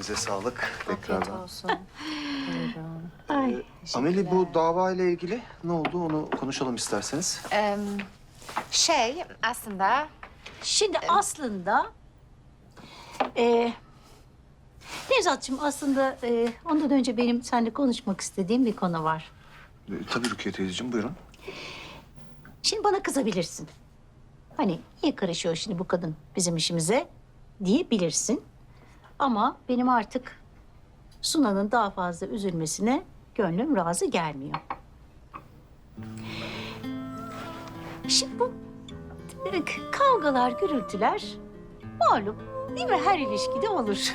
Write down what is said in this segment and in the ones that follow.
Elinize sağlık Afiyet tekrardan. olsun. Buyurun. Ay. Ameli bu dava ile ilgili ne oldu onu konuşalım isterseniz. Ee, şey aslında Şimdi aslında... E, Nevzat'cığım aslında e, ondan önce benim seninle konuşmak istediğim bir konu var. Ee, Tabii Rukiye teyzeciğim buyurun. Şimdi bana kızabilirsin. Hani niye karışıyor şimdi bu kadın bizim işimize diyebilirsin. Ama benim artık Suna'nın daha fazla üzülmesine gönlüm razı gelmiyor. Şimdi bu kavgalar, gürültüler malum değil mi? Her ilişkide olur.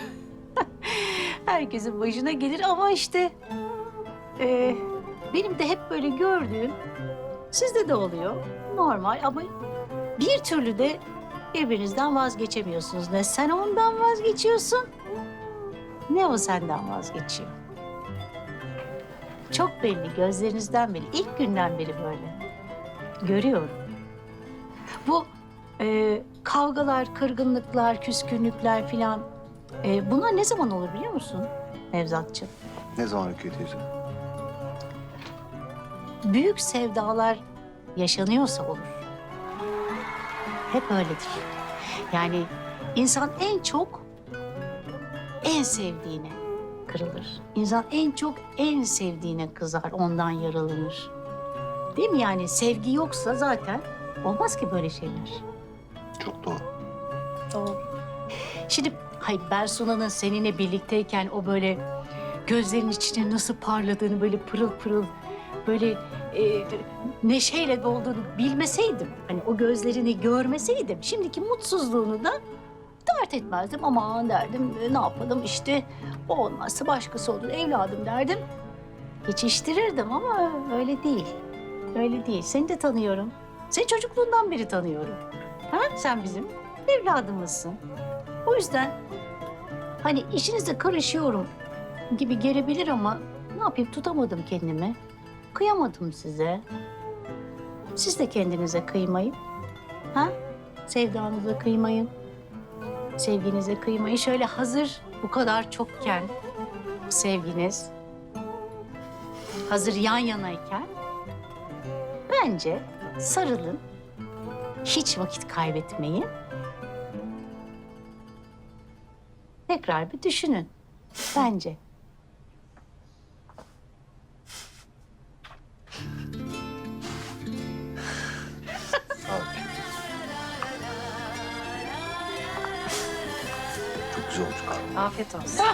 Herkesin başına gelir ama işte e, benim de hep böyle gördüğüm Sizde de oluyor. Normal ama bir türlü de birbirinizden vazgeçemiyorsunuz. Ne sen ondan vazgeçiyorsun ne o senden vazgeçiyor. Çok belli gözlerinizden beri, ilk günden beri böyle. Görüyorum. Bu e, kavgalar, kırgınlıklar, küskünlükler filan e, bunlar ne zaman olur biliyor musun Nevzatçığım? Ne zaman Rukiye teyze? büyük sevdalar yaşanıyorsa olur. Hep öyledir. Yani insan en çok en sevdiğine kırılır. İnsan en çok en sevdiğine kızar, ondan yaralanır. Değil mi yani sevgi yoksa zaten olmaz ki böyle şeyler. Çok doğru. Doğru. Şimdi hayır ben Suna'nın seninle birlikteyken o böyle gözlerinin içine nasıl parladığını böyle pırıl pırıl böyle e, neşeyle dolduğunu bilmeseydim hani o gözlerini görmeseydim şimdiki mutsuzluğunu da dert etmezdim. Aman derdim e, ne yapalım işte o olmazsa başkası olur evladım derdim. Geçiştirirdim ama öyle değil. Öyle değil. Seni de tanıyorum. Seni çocukluğundan beri tanıyorum. Ha? Sen bizim evladımızsın. O yüzden hani işinize karışıyorum gibi gelebilir ama ne yapayım tutamadım kendimi. Kıyamadım size. Siz de kendinize kıymayın. Ha? Sevdanıza kıymayın. Sevginize kıymayın. Şöyle hazır bu kadar çokken sevginiz hazır yan yanayken bence sarılın. Hiç vakit kaybetmeyin. Tekrar bir düşünün. Bence. güzel olacak. Afiyet olsun.